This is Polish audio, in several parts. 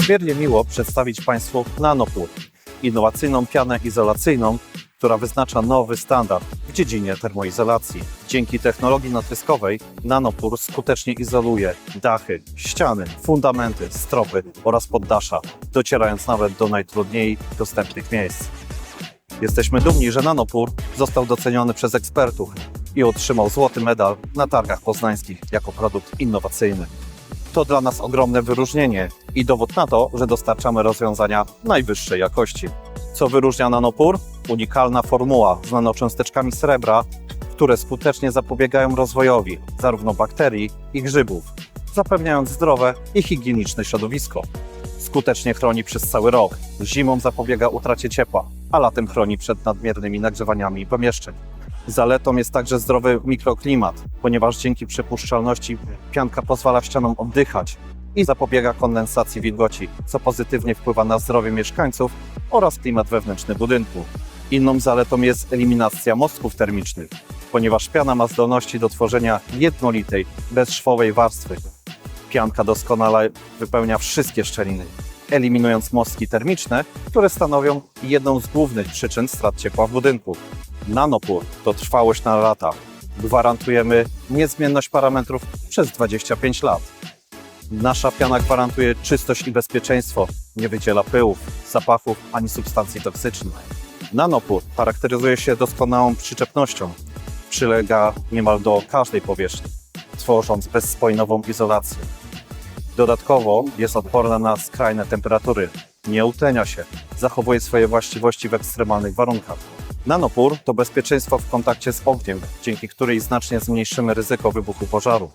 niezmiernie miło przedstawić Państwu Nanopur, innowacyjną pianę izolacyjną, która wyznacza nowy standard w dziedzinie termoizolacji. Dzięki technologii natryskowej Nanopur skutecznie izoluje dachy, ściany, fundamenty, stropy oraz poddasza, docierając nawet do najtrudniej dostępnych miejsc. Jesteśmy dumni, że Nanopur został doceniony przez ekspertów i otrzymał złoty medal na targach poznańskich jako produkt innowacyjny. To dla nas ogromne wyróżnienie i dowód na to, że dostarczamy rozwiązania najwyższej jakości. Co wyróżnia Nanopur? Unikalna formuła z nanocząsteczkami srebra, które skutecznie zapobiegają rozwojowi zarówno bakterii i grzybów, zapewniając zdrowe i higieniczne środowisko. Skutecznie chroni przez cały rok, zimą zapobiega utracie ciepła, a latem chroni przed nadmiernymi nagrzewaniami pomieszczeń. Zaletą jest także zdrowy mikroklimat, ponieważ dzięki przepuszczalności pianka pozwala ścianom oddychać i zapobiega kondensacji wilgoci, co pozytywnie wpływa na zdrowie mieszkańców oraz klimat wewnętrzny budynku. Inną zaletą jest eliminacja mostków termicznych, ponieważ piana ma zdolności do tworzenia jednolitej, bezszwowej warstwy. Pianka doskonale wypełnia wszystkie szczeliny, eliminując mostki termiczne, które stanowią jedną z głównych przyczyn strat ciepła w budynku. Nanopur to trwałość na lata. Gwarantujemy niezmienność parametrów przez 25 lat. Nasza piana gwarantuje czystość i bezpieczeństwo, nie wydziela pyłów, zapachów ani substancji toksycznych. Nanopur charakteryzuje się doskonałą przyczepnością. Przylega niemal do każdej powierzchni, tworząc bezspojnową izolację. Dodatkowo jest odporna na skrajne temperatury, nie utlenia się, zachowuje swoje właściwości w ekstremalnych warunkach. Nanopur to bezpieczeństwo w kontakcie z ogniem, dzięki której znacznie zmniejszymy ryzyko wybuchu pożaru.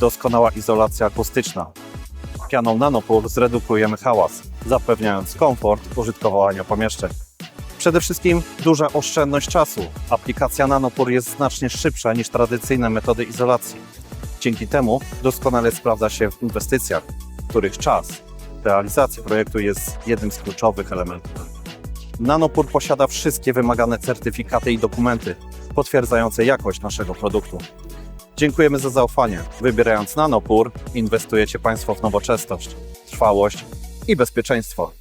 Doskonała izolacja akustyczna. Pianą Nanopur zredukujemy hałas, zapewniając komfort użytkowania pomieszczeń. Przede wszystkim duża oszczędność czasu. Aplikacja Nanopur jest znacznie szybsza niż tradycyjne metody izolacji. Dzięki temu doskonale sprawdza się w inwestycjach, których czas realizacji projektu jest jednym z kluczowych elementów. Nanopur posiada wszystkie wymagane certyfikaty i dokumenty potwierdzające jakość naszego produktu. Dziękujemy za zaufanie. Wybierając Nanopur, inwestujecie Państwo w nowoczesność, trwałość i bezpieczeństwo.